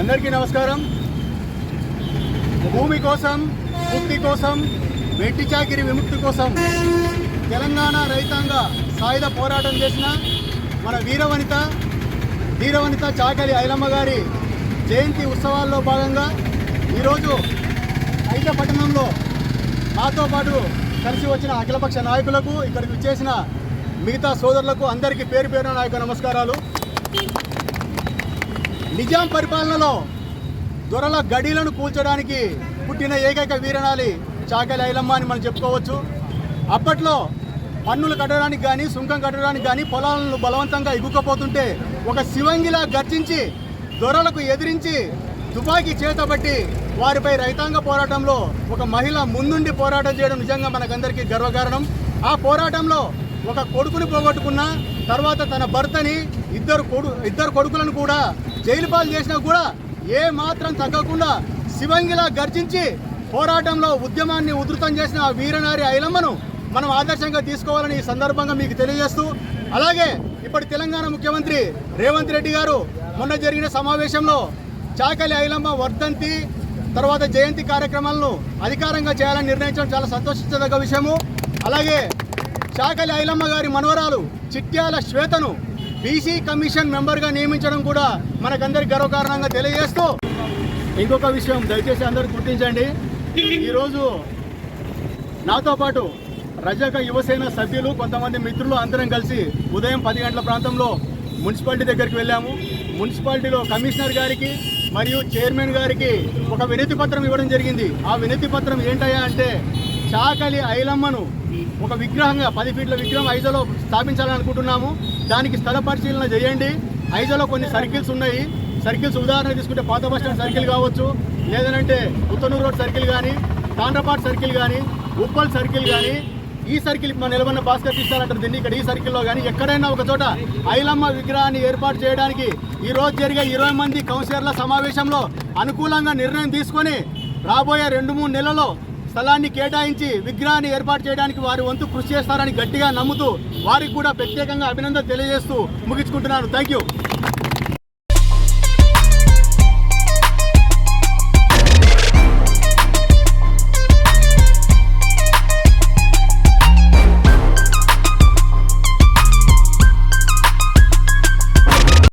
అందరికీ నమస్కారం. భూమి కోసం ముక్తి కోసం వెట్టి చాకిరి విముక్తి కోసం తెలంగాణ రైతాంగ సాయుధ పోరాటం చేసిన మన వీరవనిత వీరవనిత చాకలి ఐలమ్మ గారి జయంతి ఉత్సవాల్లో భాగంగా ఈరోజు ఐద మాతో నాతో పాటు కలిసి వచ్చిన అఖిలపక్ష నాయకులకు ఇక్కడికి వచ్చేసిన మిగతా సోదరులకు అందరికీ పేరు పేరున నా నమస్కారాలు. నిజాం పరిపాలనలో దొరల గడీలను కూల్చడానికి పుట్టిన ఏకైక వీరనాలి చాకలి ఐలమ్మ అని మనం చెప్పుకోవచ్చు. అప్పట్లో పన్నులు కట్టడానికి కానీ సుంకం కట్టడానికి కానీ పొలాలను బలవంతంగా ఇగుక్కపోతుంటే ఒక శివంగిలా గర్జించి దొరలకు ఎదిరించి తుపాకీ చేతబట్టి వారిపై రైతాంగ పోరాటంలో ఒక మహిళ ముందుండి పోరాటం చేయడం నిజంగా మనకందరికీ గర్వకారణం. ఆ పోరాటంలో ఒక కొడుకుని పోగొట్టుకున్న తర్వాత తన భర్తని ఇద్దరు కొడు ఇద్దరు కొడుకులను కూడా జైలు పాలు చేసినా కూడా ఏ మాత్రం తగ్గకుండా శివంగిలా గర్జించి పోరాటంలో ఉద్యమాన్ని ఉధృతం చేసిన ఆ వీరనారి ఐలమ్మను మనం ఆదర్శంగా తీసుకోవాలని ఈ సందర్భంగా మీకు తెలియజేస్తూ అలాగే ఇప్పటి తెలంగాణ ముఖ్యమంత్రి రేవంత్ రెడ్డి గారు మొన్న జరిగిన సమావేశంలో చాకలి ఐలమ్మ వర్ధంతి తర్వాత జయంతి కార్యక్రమాలను అధికారంగా చేయాలని నిర్ణయించడం చాలా సంతోషించదగ్గ విషయము. అలాగే చాకలి ఐలమ్మ గారి మనవరాలు చిట్యాల శ్వేతను బీసీ కమిషన్ మెంబర్గా నియమించడం కూడా మనకందరి గర్వకారణంగా తెలియజేస్తూ ఇంకొక విషయం దయచేసి అందరూ గుర్తించండి. ఈరోజు నాతో పాటు రజక యువసేన సభ్యులు కొంతమంది మిత్రులు అందరం కలిసి ఉదయం పది గంటల ప్రాంతంలో మున్సిపాలిటీ దగ్గరికి వెళ్ళాము. మున్సిపాలిటీలో కమిషనర్ గారికి మరియు చైర్మన్ గారికి ఒక వినతి పత్రం ఇవ్వడం జరిగింది. ఆ వినతి పత్రం ఏంటయ్యా అంటే చాకలి ఐలమ్మను ఒక విగ్రహంగా పది ఫీట్ల విగ్రహం ఐజోలో స్థాపించాలని అనుకుంటున్నాము. దానికి స్థల పరిశీలన చేయండి. ఐజోలో కొన్ని సర్కిల్స్ ఉన్నాయి. సర్కిల్స్ ఉదాహరణ తీసుకుంటే పాత బస్ స్టాండ్ సర్కిల్ కావచ్చు లేదంటే ఉత్తనూరు రోడ్ సర్కిల్ కానీ తాండ్రపాట్ సర్కిల్ కానీ ఉప్పల్ సర్కిల్ కానీ ఈ సర్కిల్ మన నిలబడిన భాస్కర్ తీస్తారంటారు దీన్ని. ఇక్కడ ఈ సర్కిల్లో కానీ ఎక్కడైనా ఒక చోట ఐలమ్మ విగ్రహాన్ని ఏర్పాటు చేయడానికి ఈ రోజు జరిగే ఇరవై మంది కౌన్సిలర్ల సమావేశంలో అనుకూలంగా నిర్ణయం తీసుకొని రాబోయే రెండు మూడు నెలల్లో స్థలాన్ని కేటాయించి విగ్రహాన్ని ఏర్పాటు చేయడానికి వారి వంతు కృషి చేస్తారని గట్టిగా నమ్ముతూ వారికి కూడా ప్రత్యేకంగా అభినందన తెలియజేస్తూ ముగించుకుంటున్నాను. Thank you